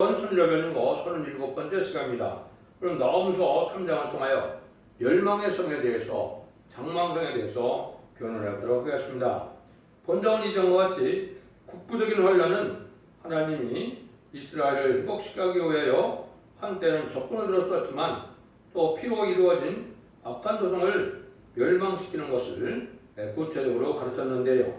선려변과 37번째 시간입니다. 그럼 나움서 3장을 통하여 멸망의 성에 대해서 장망성에 대해서 변호를 해보도록 하겠습니다. 본장은 이전과 같이 국부적인 환란은 하나님이 이스라엘을 회복시키기 위하여 한때는 적군을 들었었지만 또 피로 이루어진 악한 도성을 멸망시키는 것을 구체적으로 가르쳤는데요.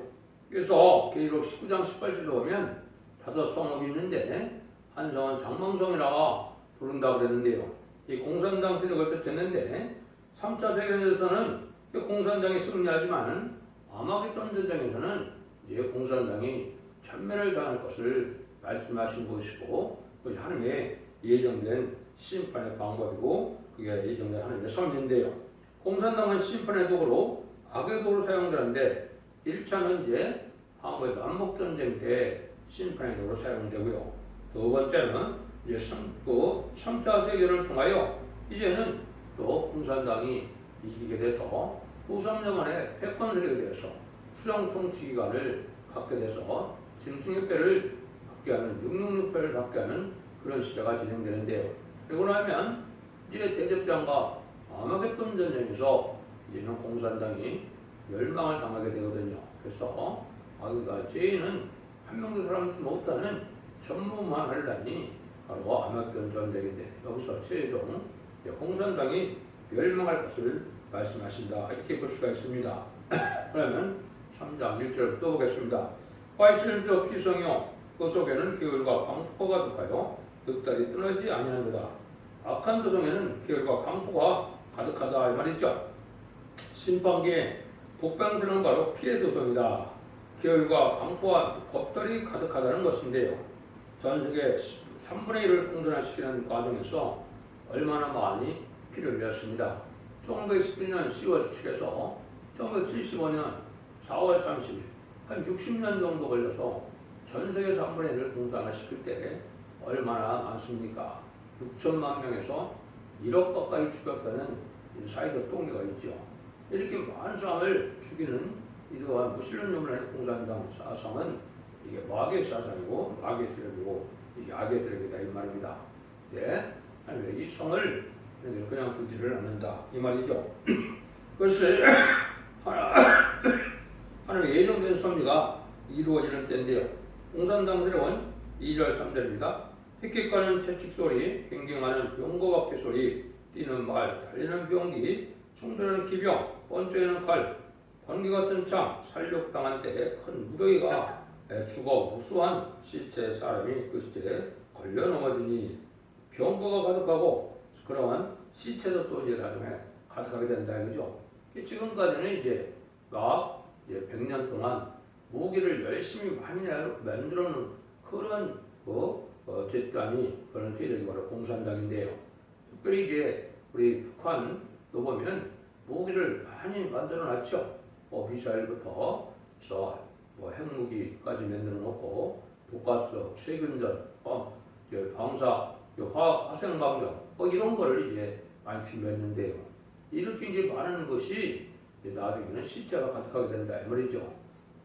그래서 계시록 19장 18절에 보면 다섯 성읍이 있는데 한 성은 장망성이라 부른다 그랬는데요. 이 공산당 세력을 뜻했는데 3차 세계대전에서는 그 공산당이 승리하지만 아마겟돈 전쟁에서는 이제 공산당이 전멸을 당할 것을 말씀하신 것이고 그것이 하나님의 예정된 심판의 방법이고 그게 예정된 하나님의 섭리인데요. 공산당은 심판의 도구로 악의 도구로 사용되는데 1차는 이제 한국의 남북전쟁 때 심판의 도구로 사용되고요. 두 번째는 이제 3, 그 3차 세계를 통하여 이제는 또 공산당이 이기게 돼서 후 3년 만에 패권 세력에 대해서 수령 통치 기관을 갖게 돼서 짐승의 패를 받게 하는 666패를 받게 하는 그런 시대가 진행되는데요. 그리고 나면 이제 대접장과 아마겟돈 전쟁에서 이제는 공산당이 멸망을 당하게 되거든요. 그래서 아그가 죄인은 한 명도 사람지 못하는 전무만 하려니 바로 아마겟돈 전쟁인데 여기서 최종 공산당이 멸망할 것을 말씀하신다 이렇게 볼 수가 있습니다. 그러면 3장 1절부터 보겠습니다. 화이실저 피성여 그 속에는 계열과 광포가 독하여 늑달이 떠나지 아니하노라 악한 도성에는 계열과 광포가 가득하다 이 말이죠. 신방기에 북방수는 바로 피해 도성이다. 계열과 광포와 겁들이 가득하다는 것인데요. 전 세계 3분의 1을 공존화시키는 과정에서 얼마나 많이 피를 흘렸습니다. 1911년 10월 17일에서 1975년 4월 30일 한 60년 정도 걸려서 전 세계 3분의 1을 공산화시킬 때 얼마나 많습니까? 6천만 명에서 1억 가까이 죽였다는 사회적 동기가 있죠. 이렇게 많은 사람을 죽이는 이러한 무신론념을 공산당 사상은 이게 마귀의 사상이고 마귀의 세력이고 이게 악의 세력이다 이 말입니다. 네, 이 성을 그냥 두지를 않는다 이 말이죠. 그것을 하나님의 예정된 섭리가 이루어지는 때인데요. 공산당 세력은 2절 3절입니다. 휘켓가는 채찍 소리, 경경하는 병거바퀴 소리, 뛰는 말, 달리는 병기, 총들는 기병, 번쩍이는 칼, 번개 같은 창, 살육당한 때큰 무더기가 죽어 무수한 시체 사람이 그 시체에 걸려 넘어지니 병거가 가득하고 그러한 시체도 또 이제 나중에 가득하게 된다 이거죠. 지금까지는 이제 막 이제 100년 동안 무기를 열심히 많이 만들어 놓은 그런 그 어, 집단이 그런 세력이 바로 공산당인데요. 특별히 이제 우리 북한도 보면 무기를 많이 만들어 놨죠. 뭐 미사일부터 해서 뭐 핵무기까지 만들어 놓고 독가스, 세균전, 어, 방사, 화, 화생방정 뭐 이런 걸 이제 많이 준비했는데요. 이렇게 이제 많은 것이 나중에는 시체가 가득하게 된다 이 말이죠.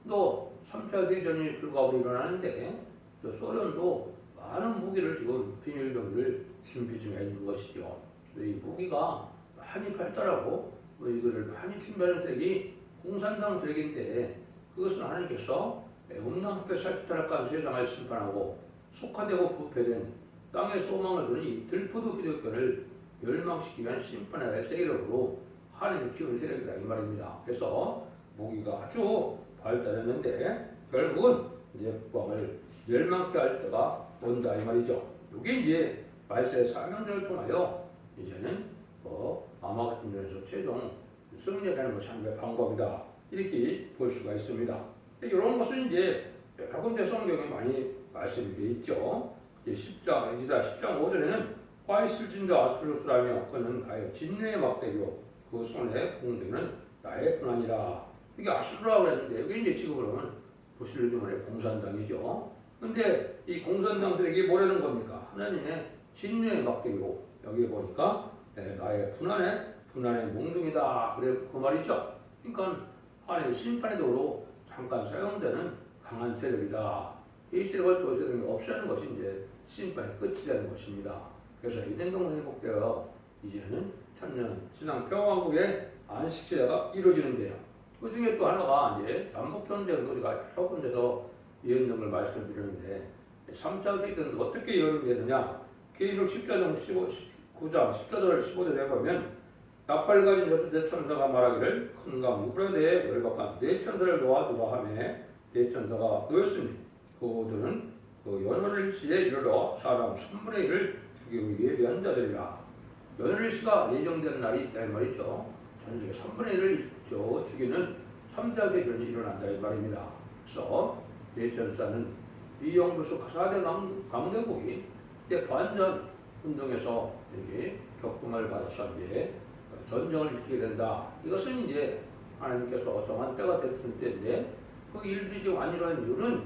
또 3차 세계전이 불가하고 일어나는데 또 소련도 많은 무기를 지금 비밀병을 준비 중에 있는 것이죠. 이 무기가 많이 발달하고 뭐 이거를 많이 준비하는 세력이 공산당 세력인데 그것은 하나님께서 음란하게 살수탈락한 세상을 심판하고 속화되고 부패된 땅의 소망을 두는 이 들포도 기독교를 멸망시키기 위한 심판의 세력으로 하나님이 키운 세력이다 이 말입니다. 그래서 무기가 아주 발달했는데 결국은 이제 국왕을 멸망케 할 때가 온다 이 말이죠. 이게 이제 말세의 사명전을 통하여 이제는 뭐 아마 같은 데서 최종 승리하는 것이 하나님의 방법이다 이렇게 볼 수가 있습니다. 이런 것은 이제 여러 군데 성경에 많이 말씀이 되어 있죠. 이제 10장, 이사 10장 5절에는 화이슬 진자 아수르스라며 그는 나의 진뇌의 막대기요 그 손에 공대는 나의 분한이라 이게 아수르라고 했는데 여기 이제 지금 그러면 부실주문의 공산당이죠. 근데 이 공산당 세력이 뭐라는 겁니까? 하나님의 진뇌의 막대기고 여기 보니까 네, 나의 분한의 분한의 몽둥이다 그래 그 말이죠. 그러니까 하나님의 심판의 도로 잠깐 사용되는 강한 세력이다. 이 세력을 또 세력이 없애는 것이 이제 심판의 끝이 되는 것입니다. 그래서 이den동산이 복되어 이제는 천년 신앙 평화국의 안식 시대가 이루어지는데요. 그 중에 또 하나가 이제 남북 전쟁 우리가 여러 군데서 걸 말씀드렸는데 3차 세계는 어떻게 이루어지느냐 계시록 10장 15, 19장 10절을 15절에 보면 나팔 가진 여섯 대 천사가 말하기를 큰강 우브라데에 열박한 네 천사를 도와주라 하며 네 천사가 누였으니 그들은 그 연원을 시에 이르러 사람 3분의 1을 죽이기 예비한 자들이라. 연원을 시가 예정된 날이 있다 이 말이죠. 전 세계 3분의 1을 저 죽이는 3차 세전이 일어난다 이 말입니다. 그래서 네 천사는 이영부수 가사대 강대국이 반전 운동에서 이렇게 격동을 이제 전쟁을 일으키게 된다. 이것은 이제 하나님께서 정한 때가 됐을 때인데 그 일들이 지금 안 일어난 이유는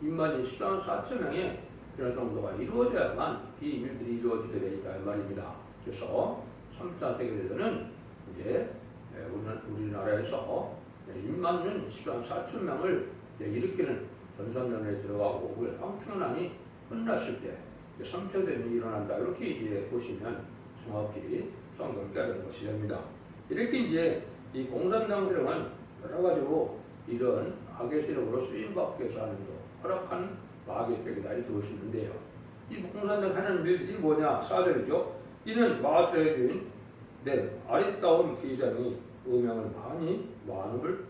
인간이 14만 4천 명의 이런 성도가 이루어져야만 이 일들이 이루어지게 되니까 이 말입니다. 그래서 3차 세계대전은 이제 예, 우리- 우리나라에서 인만은 14만 4천 명을 일으키는 전산면에 들어가고 그 황천난이 끝났을 때 3차 대전이 일어난다. 이렇게 이제 보시면 정확히 성경을 깨닫는 것이 됩니다. 이렇게 이제 이 공산당 세력은 여러 가지로 이런 악의 세력으로 쓰임받기 위해서 하는 거 허락한 마귀의 세력이다 이렇게 볼수 있는데요. 이 공산당 하는 일들이 뭐냐? 사절이죠. 이는 마술의 주인 내 아리따운 기장이 음양을 많이 많음을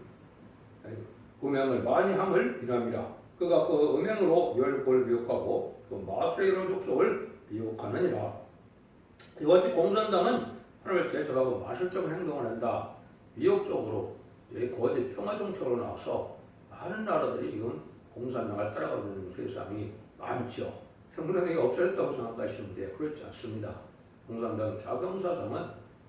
음양을 많이 함을 이랍니다. 그가 그 음양으로 열골 미혹하고 그 마술의 이런 족속을 미혹하느니라. 이같이 공산당은 하나님을 대적하고 마술적인 행동을 한다. 미혹적으로 이 거짓 평화 정책으로 나와서 많은 나라들이 지금 공산당을 따라가고 있는 세상이 많죠. 생명력이 없어졌다고 생각하시는데 그렇지 않습니다. 공산당 자경 사상은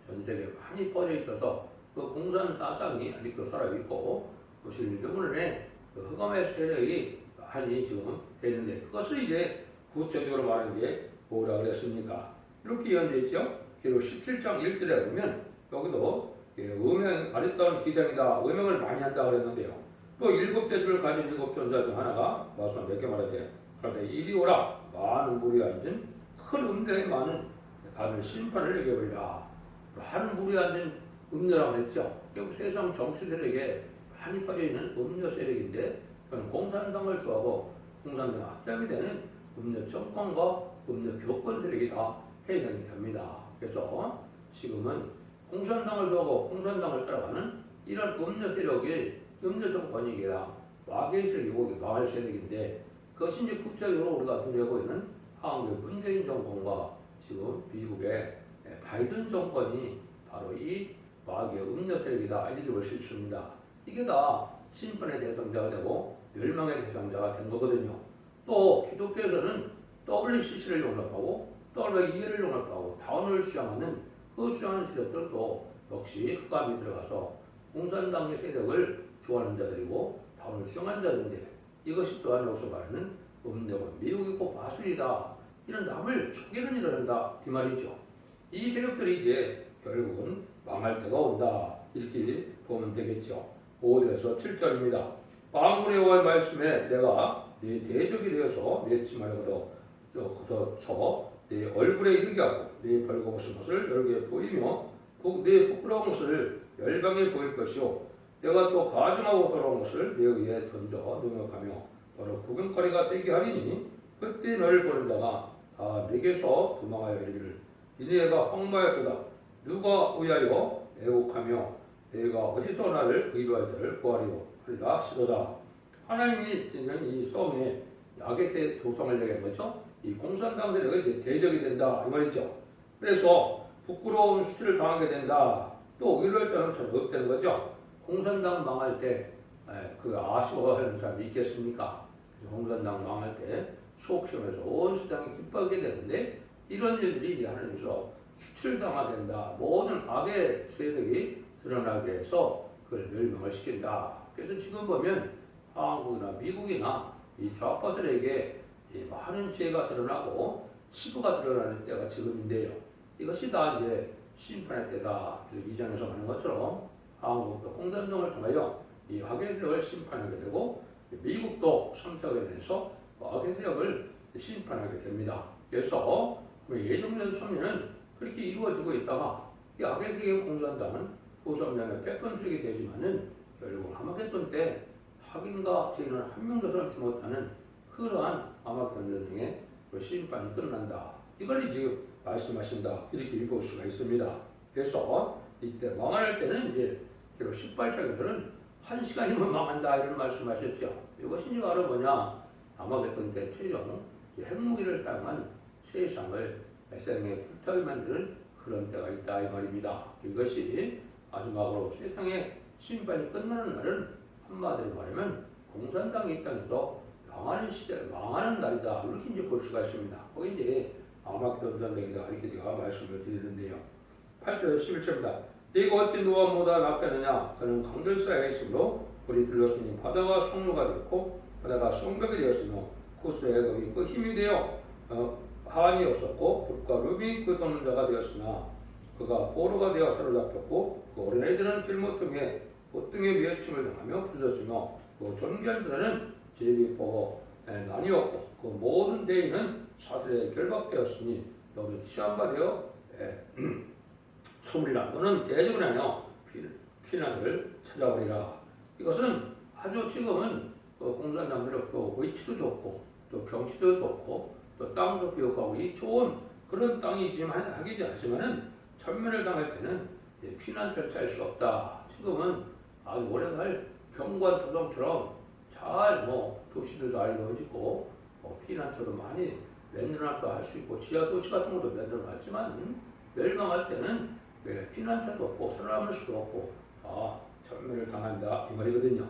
전 세계에 많이 퍼져 있어서 그 공산 사상이 아직도 살아있고 그것을 때문에 그 흑암의 세력이 많이 지금 되는데 그것을 이제 구체적으로 말하는 게 뭐라 그랬습니까? 이렇게 예언되어 있죠. 기록 17장 1절에 보면 여기도 예, 음행 아리따운 기장이다. 음행을 많이 한다 그랬는데요. 또 일곱 대주를 가진 일곱 전자 중 하나가 말씀 몇개 말하대. 그런데 이리 오라 많은 무리 앉은 큰 음대에 많은 가는 심판을 얘기해버리라. 많은 무리 앉은 음녀라고 했죠. 결국 세상 정치 세력에 많이 빠져 있는 음녀 세력인데 그건 공산당을 좋아하고 공산당 앞잡이 되는 음녀 정권과 음녀 교권 세력이 다 해당이 됩니다. 그래서 지금은 공산당을 좋아하고 공산당을 따라가는 이런 음녀 세력이 음녀 정권이기라 마귀의 세력이고 마을 세력인데 그것이 이제 국제적으로 우리가 두려고 있는 한국의 문재인 정권과 지금 미국의 바이든 정권이 바로 이 마귀의 음녀 세력이다 이렇게 볼수 있습니다. 이게 다 심판의 대상자가 되고 멸망의 대상자가 된 거거든요. 또 기독교에서는 WCC를 용납하고 WE를 용납하고 다운을 주장하는 그 주장하는 세력들도 역시 흑암이 들어가서 공산당의 세력을 좋아하는 자들이고 다운을 수용한 자들인데 이것이 또한 여기서 말하는 음력은 미국이고 마술이다 이런 남을 속이는 일을 한다 이 말이죠. 이 세력들이 이제 결국은 망할 때가 온다 이렇게 보면 되겠죠. 5절에서 7절입니다. 만군의 여호와의 말씀에 내가 네 대적이 되어서 내 치마를 걷어 걷어쳐 네 얼굴에 이르게 하고 네 벌거벗은 것을 여러게 보이며 그네 부끄러운 것을 열방에 보일 것이요. 내가 또 가증하고 더러운 것을 내 위에 던져 능력하며 너를 구경거리가 되게 하리니 그때 너를 보는 자가 다 내게서 도망하여 이르기를 니네가 황마였도다. 누가 의하여 애곡하며 내가 어디서 나를 의로할 자를 구하리요? 하리라 시도다. 하나님이 이제는 이 성에 야겟의 도성을 얘기한 거죠 이 세력이 이제 대적이 된다 이 말이죠 그래서 부끄러운 수치를 당하게 된다 또 의로할 자는 전혀 없다는 거죠 공산당 망할 때 그 아쉬워하는 사람이 있겠습니까? 공산당 망할 때 속시험에서 온 세상이 기뻐하게 되는데 이런 일들이 이제 하나님께서 수치를 당하게 된다. 모든 악의 세력이 드러나게 해서 그걸 멸망을 시킨다. 그래서 지금 보면 한국이나 미국이나 이 좌파들에게 이 많은 죄가 드러나고 치부가 드러나는 때가 지금인데요. 이것이 다 이제 심판의 때다. 그래서 이 장에서 말하는 것처럼 한국도 공산당을 통하여 이 악의 세력을 심판하게 되고 미국도 선택에 대해서 악의 세력을 심판하게 됩니다. 그래서 그 예정된 섭리는 그렇게 이루어지고 있다가 이 악의 세계 공산당은 후선면에 패권스럽게 되지만은 결국 하마겟돈 때 확인과 죄인을 한 명도 살지 못하는 그러한 아마겟돈 전쟁의 그 심판이 끝난다. 이걸 이제 말씀하신다. 이렇게 읽을 수가 있습니다. 그래서 이때 망할 때는 이제 비록 18장에서는 한 시간이면 망한다 이런 말씀하셨죠. 이것이 바로 뭐냐 아마겟돈 때 최종 핵무기를 사용한 세상을 세상에 불타게 만드는 그런 때가 있다 이 말입니다. 이것이 마지막으로 세상의 심판이 끝나는 날은 한마디로 말하면 공산당이 이 땅에서 망하는 시대, 망하는 날이다 이렇게 이제 볼 수가 있습니다. 거기 이제 아마겟돈 전쟁이다 이렇게 제가 말씀을 드리는데요. 8절 11절입니다. 네가 어찌 노아보다 낫겠느냐? 그는 강들사에 있으므로 우리 들렀으니 바다가 성로가 되었고 바다가 성벽이 되었으며 호수의 거기 그 힘이 되어 어, 한이 없었고 불과 루비 그 돕는 자가 되었으나 그가 포로가 되어 사로잡혔고 그 어린아이들은 길모퉁에 보통의 미어침을 당하며 부졌으며 그 존귀한 자는 제비 보고 나뉘었고 그 모든 대인은 사들에 결박되었으니 너는 시한바 되어 소물이라 너는 대적을 하며 피- 피난을 찾아오리라 이것은 아주 지금은 그 공산당들은 또 위치도 좋고 또 경치도 좋고 또 땅도 비옥하고 이 좋은 그런 땅이지만 하기지 않지만은 전면을 당할 때는 이제 피난 설치할 수 없다. 지금은 아주 오래갈 경관 도성처럼 잘뭐 도시도 잘 이루어지고 뭐 피난처도 많이 만들어놨다 할수 있고 지하 도시 같은 것도 만들어놨지만 멸망할 때는 왜 피난처도 없고 살아남을 수도 없고 아 전면을 당한다 이 말이거든요.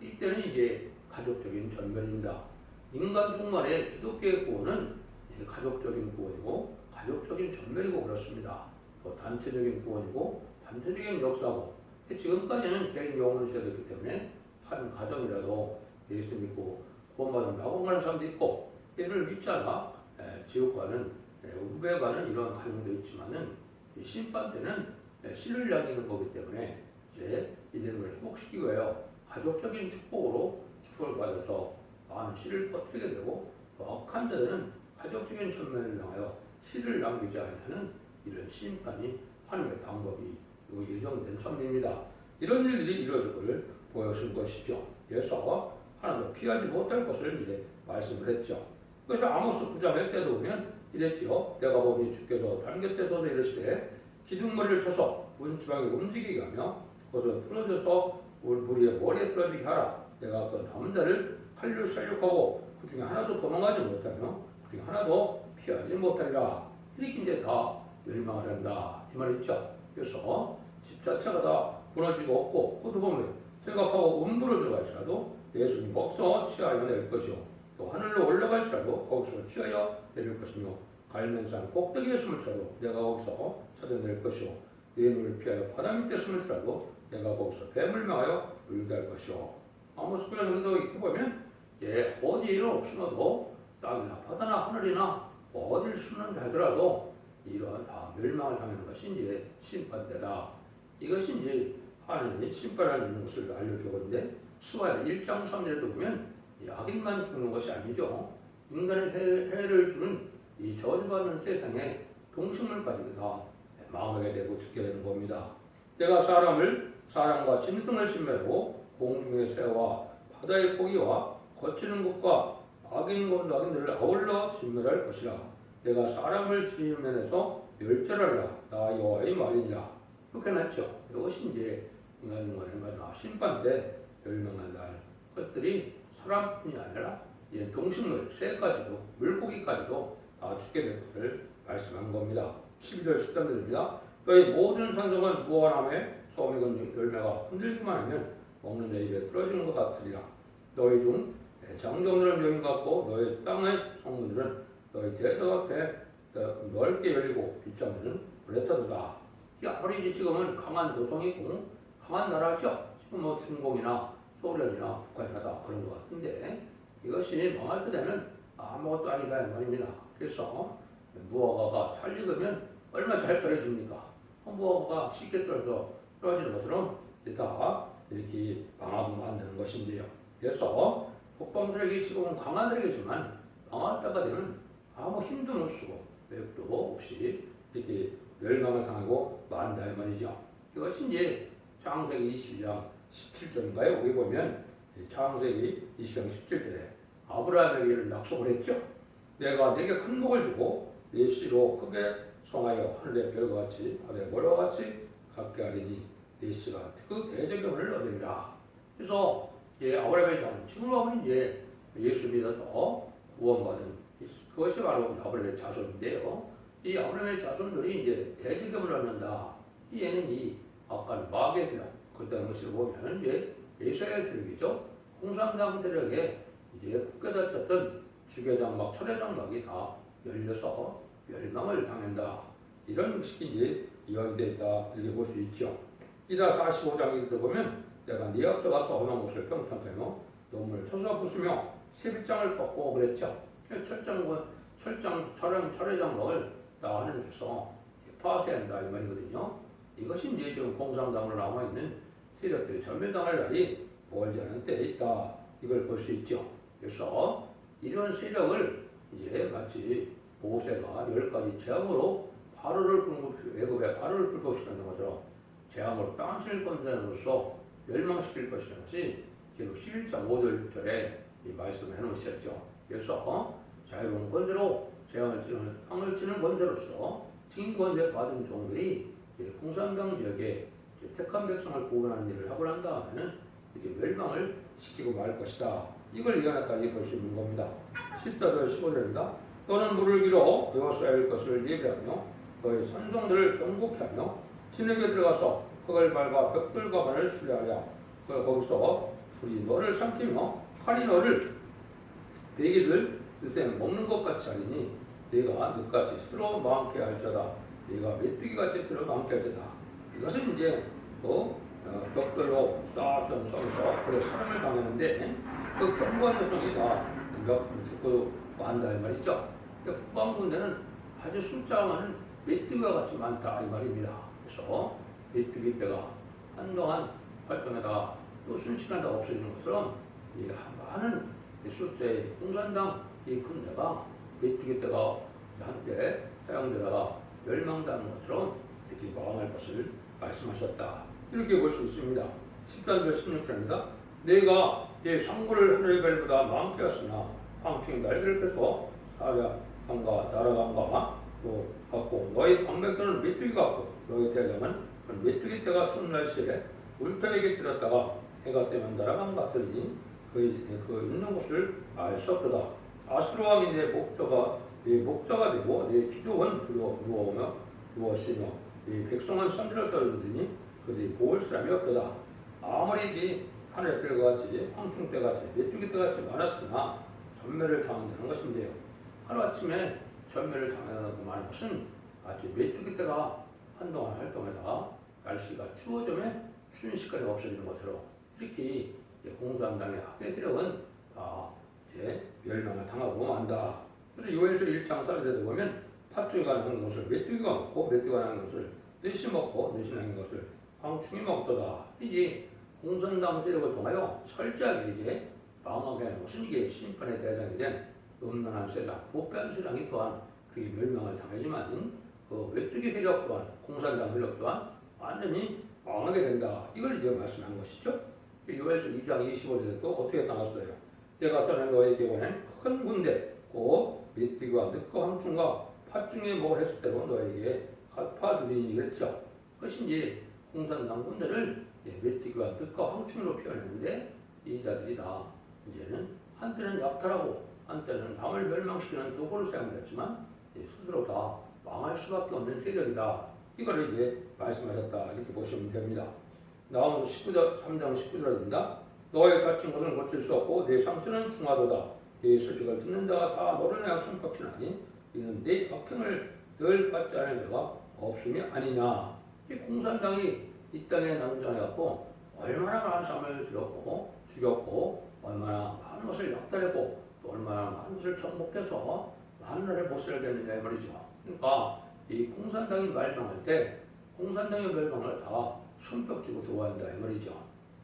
이때는 이제 가족적인 전면입니다. 인간 종말의 기독교의 구원은 가족적인 구원이고 가족적인 전면이고 그렇습니다. 또 단체적인 구원이고 단체적인 역사고 지금까지는 개인 영혼을 세웠기 때문에 한 가정이라도 예수 믿고 구원받은다고 하는 사람도 있고 예수를 믿지 않아 에, 지옥 가는 에, 우배 가는 이런 가정도 있지만은 이 심판 때는 에, 신을 남기는 거기 때문에 이제 이들을 회복시키기 위하여 가족적인 축복으로 축복을 받아서 많은 씨를 퍼뜨리게 되고 또 악한 자들은 가족적인 천면을 당하여 씨를 남기지 않는 이런 심판이 하나님의 방법이 요 예정된 섭리입니다. 이런 일들이 이루어질 보여준 것이죠. 그래서 하나도 피하지 못할 것을 이제 말씀을 했죠. 그래서 아모스 9장에 때도 보면 이랬지요. 내가 보니 주께서 단곁에 서서 이르시되 기둥머리를 쳐서 문지방에 움직이게 하며 그것을 풀어줘서 우리의 머리에 떨어지게 하라. 내가 그 남자를 살려 살육하고 그 중에 하나도 도망가지 못하며 그 중에 하나도 피하지 못하리라. 이렇게 이제 다 멸망을 한다. 이 말이 있죠. 그래서 집 자체가 다 무너지고 없고 그것도 보면 생각하고 음부로 들어갈지라도 예수님 거기서 취하여 낼 것이요 또 하늘로 올라갈지라도 거기서 취하여 내릴 것이며 갈면산 꼭대기에 숨을지라도 내가 거기서 찾아낼 것이요 내 눈을 피하여 바다 밑에 숨을지라도 내가 거기서 뱀을 망하여 울게 할 것이요 아모스 구장에서도 이렇게 보면 이제 어디에 없으면도 땅이나 바다나 하늘이나 뭐 어딜 숨는다 하더라도 이러한 다 멸망을 당하는 것이 이제 심판대다. 이것이 이제 하나님이 심판하는 것을 알려주거든요. 수화 1장 3절에도 보면 이 악인만 죽는 것이 아니죠. 인간의 해, 해를 주는 이 저주받는 세상에 동식물까지도 다 망하게 되고 죽게 되는 겁니다. 내가 사람을 사람과 짐승을 신매로 공중의 새와 바다의 고기와 거치는 것과 악인과 악인들을 아울러 진멸할 것이라. 내가 사람을 지면에서 멸절하라. 나 여호와의 말이니라. 그렇게 났죠. 이것이 이제 인간과의 마지막 멸망한 날. 그것들이 사람뿐이 아니라 이제 동식물, 새까지도 물고기까지도 다 죽게 될 것을 말씀한 겁니다. 12절 13절입니다. 너희 모든 산성은 무한함에 소음익은 열매가 흔들기만 하면 먹는 내 입에 떨어지는 것 같으리라. 너희 중 장정들은 여인 같고 너희 땅의 성문들은 너희 대적 앞에 넓게 열리고 빗장들은. 이 아무리 지금은 강한 도성이고 강한 나라죠. 지금 뭐 중공이나 소련이나 북한이나 다 그런 것 같은데 이것이 망할 때 되면 아무것도 아니다 이 말입니다. 그래서 무화과가 잘 익으면 얼마나 잘 떨어집니까? 무화과가 쉽게 떨어져 떨어지는 것처럼 다 이렇게 망하고 만드는 것인데요. 그래서 북방들에게 지금은 강한 나라겠지만 망할 때가 되면 아무 힘도 못 쓰고 외국도 없이 이렇게 멸망을 당하고 만다 이 말이죠. 이것이 이제 창세기 22장 17절인가요? 거기 보면 이 창세기 22장 17절에 아브라함에게 약속을 했죠. 내가 내게 큰 복을 주고 내 씨로 크게 성하여 하늘의 별과 같이 바다의 모래와 같이 갖게 하리니 내 씨가 그 대적경을 얻으리라. 그래서 예, 아브라함의 자손 지금 보면 이제 예수 믿어서 구원받은 그것이 바로 아브라함의 자손인데요. 이 아브라함의 자손들이 이제 대적경을 얻는다. 얘는 이 아까 마귀의 그때 것을 보면 이제 예수의 세력이죠. 공산당 세력에 이제 굳게 닫혔던 주교장막, 철회장막이 다 열려서 멸망을 당한다. 이런 식이 이제 이야기되어 있다. 이렇게 볼 수 있죠. 이자 45장에서 보면 내가 네 앞서 가서 험한 곳을 평탄하며 너무를 쳐서 부수며 세빛장을 뻗고 그랬죠. 철장, 철장, 철장, 철회장막을 다 하늘에서 파쇄한다 이 말이거든요. 이것이 이제 지금 공산당으로 남아있는 세력들이 전멸당할 날이 멀지 않은 때에 있다. 이걸 볼 수 있죠. 그래서 이런 세력을 이제 마치 모세가 열 가지 재앙으로 바로를 불고 애굽에 바로를 불고시키는 것처럼 재앙으로 땅칠 건드는으로써 멸망시킬 것이라는 것이 지금 11장 5절 6절에 이 말씀을 해놓으셨죠. 그래서 자유로운 권세로 재앙을 치는 땅을 치는 권세로서 진 권세 받은 종들이 공산당 지역에 택한 백성을 보호하는 일을 하고 난 다음에는 이게 멸망을 시키고 말 것이다. 이걸 이해하까지 볼 수 있는 겁니다. 14절 15절입니다. 또는 물을 길어 여호수아의 것을 예비하며 너의 선성들을 경고케 하며 진에게 들어가서 흙을 밟아 벽돌과 반을 수리하랴 그 거기서 불이 너를 삼키며 칼이 너를 베개들 뜻에 먹는 것 같이 하리니 네가 늑같이 쓸어 많게 할자다 네가 메뚜기같이 쓸어 많게 할자다 이것은 이제 그 어, 벽돌로 쌓았던 성에서 그래 사람을 당했는데 그 견고한 여성이 다몇 죽고 만다 이 말이죠 그러니까 북방군대는 아주 숫자가 많은 메뚜기와 같이 많다 이 말입니다 그래서 메뚜기 때가 한동안 활동하다가 또 순식간에 없어지는 것처럼 이 많은 이 숫자의 공산당 이 군대가 메뚜기 때가 한때 사용되다가 멸망당한 것처럼 이렇게 망할 것을 말씀하셨다. 이렇게 볼 수 있습니다. 13절 16절입니다. 내가 내 상고를 하늘의 별보다 많게 하으나 황충이 날개를 펴서 사자함과 나라감과 또 갖고 너희 방백들은 메뚜기 같고 너희 대장은 그 메뚜기 때가 추운 날씨에 울타리에 들었다가 해가 뜨면 나라감 같으니 그, 그 있는 곳을 알 수 없도다. 아수르 왕이 내 목자가 내 목자가 되고 내 기족은 두려 누워오며 누웠으며 내 백성은 선지를 떨어지니 그들이 보을 사람이 없도다. 아무리 이 하늘의 별과 같이 황충 때 같이 메뚜기 때 같이 많았으나 전멸을 당한다는 것인데요. 하루아침에 전멸을 당한다고 말하는 것은 마치 메뚜기 때가 한동안 활동하다가 날씨가 추워지면 순식간에 없어지는 것처럼 이렇게 공산당의 학계 세력은 다 이제 멸망을 당하고 만다. 그래서 요한서 1장 4절에 보면 팥줄이 가는 것을 메뚜기가 먹고 메뚜기가 나는 것을 넷이 먹고 넷이 나는 것을 황충이 먹도다. 이제 공산당 세력을 통하여 철저하게 이제 망하게 하는 것은 이게 심판의 대상이 된 음란한 세상, 복변 세상이 또한 그게 멸망을 당하지만 그 메뚜기 세력 또한 공산당 세력 또한 완전히 망하게 된다. 이걸 이제 말씀한 것이죠. 요에서 2장 25절에 또 어떻게 당했어요? 내가 전에 너에게 보낸 큰 군대, 곧 메뚜기와 늑과 황충과 팥중에 목을 했을 때로 너에게 갚아주리니 그랬죠. 그것이 이제 공산당 군대를 메뚜기와 늑과 황충으로 표현했는데 이 자들이 다 이제는 한때는 약탈하고 한때는 남을 멸망시키는 도구를 사용했지만 스스로 다 망할 수밖에 없는 세력이다. 이걸 이제 말씀하셨다 이렇게 보시면 됩니다. 나오면서 19절 3장 19절입니다. 너의 다친 것은 고칠 수 없고 내 상처는 중하도다. 내 소식을 듣는 자가 다 너를 내가 손꼽히나니 이는 내 악행을 늘 받지 않을 자가 없음이 아니냐. 이 공산당이 이 땅에 남정해갖고 얼마나 많은 삶을 들었고 죽였고 얼마나 많은 것을 약탈했고 또 얼마나 많은 것을 정복해서 많은 나라를 못 살게 했느냐 이 말이죠. 그러니까 이 공산당이 멸망할 때 공산당의 멸망을 다 손뼉 쥐고 좋아한다 이 말이죠.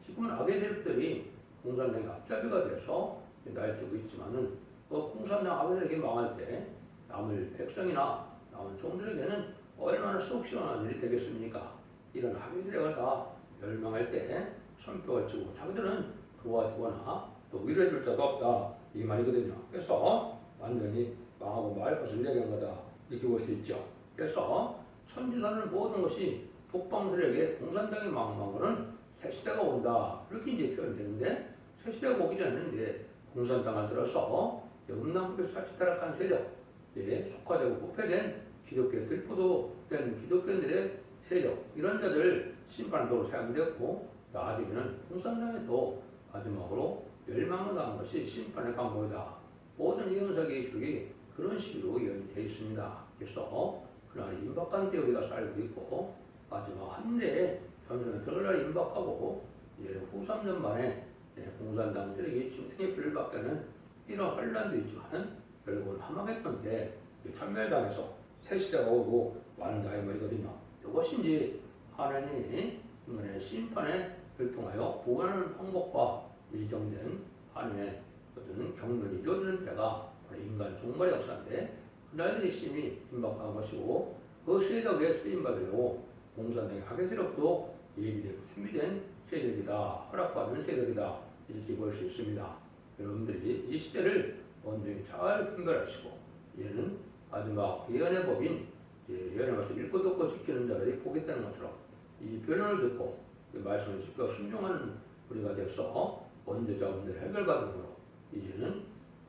지금은 악의 세력들이 공산당의 앞잡이가 돼서 날뛰고 있지만은 그 공산당 악의 세력이 망할 때 남을 백성이나 남은 종들에게는 얼마나 속 시원한 일이 되겠습니까? 이런 하비들에게 다 멸망할 때 손뼉을 치고 자기들은 도와주거나 또 위로해줄 자도 없다 이 말이거든요. 그래서 완전히 망하고 말 것을 얘기한 거다 이렇게 볼 수 있죠. 그래서 천지사는 모든 것이 독방들에게 공산당이 망한 거는 새 시대가 온다 이렇게 이제 표현되는데 새 시대가 오기 전에는 이제 공산당을 들어서 음란물을 사치 타락한 세력 예, 속화되고 부패된 기독교 들포도된 기독교인들의 세력 이런 자들 심판도로 사용되었고 나중에는 공산당에 또 마지막으로 멸망을 당한 것이 심판의 방법이다. 모든 예언서기 기록이 그런 식으로 예언이 되어 있습니다. 그래서 그날 임박한 때 우리가 살고 있고 마지막 한대에 전선에 들어갈 날 임박하고 이제 후 3년 만에 예, 공산당들에게 짐승의 피를 받게는 이런 혼란도 있지만 결국은 하마겟돈 때 참멸당해서 새 시대가 오고 완다 이 말이거든요. 이것이 이제 하나님이 인간의 심판에 를 통하여 구원하는 방법과 예정된 하나님의 어떤 경륜이 이루어지는 때가 바로 인간 종말의 역사인데 그날들이 심히 임박한 것이고 그 세력에 쓰임받으려고 공산당의 하계 세력도 예비되고 준비된 세력이다 허락받은 세력이다 이렇게 볼 수 있습니다. 여러분들이 이 시대를 온전히 잘 분별하시고 얘는 마지막 예언의 법인 예, 예언의 말씀 읽고 듣고 지키는 자들이 보겠다는 것처럼 이 변론을 듣고 그 말씀을 지켜 순종하는 우리가 돼서 원죄자분들 해결받음으로 이제는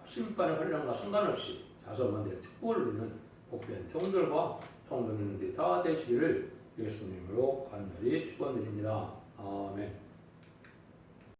심판의 활량과 상관없이 자선만대 축복을 누리는 복된 종들과 성도님들이 다 되시기를 예수님으로 간절히 축원드립니다. 아멘.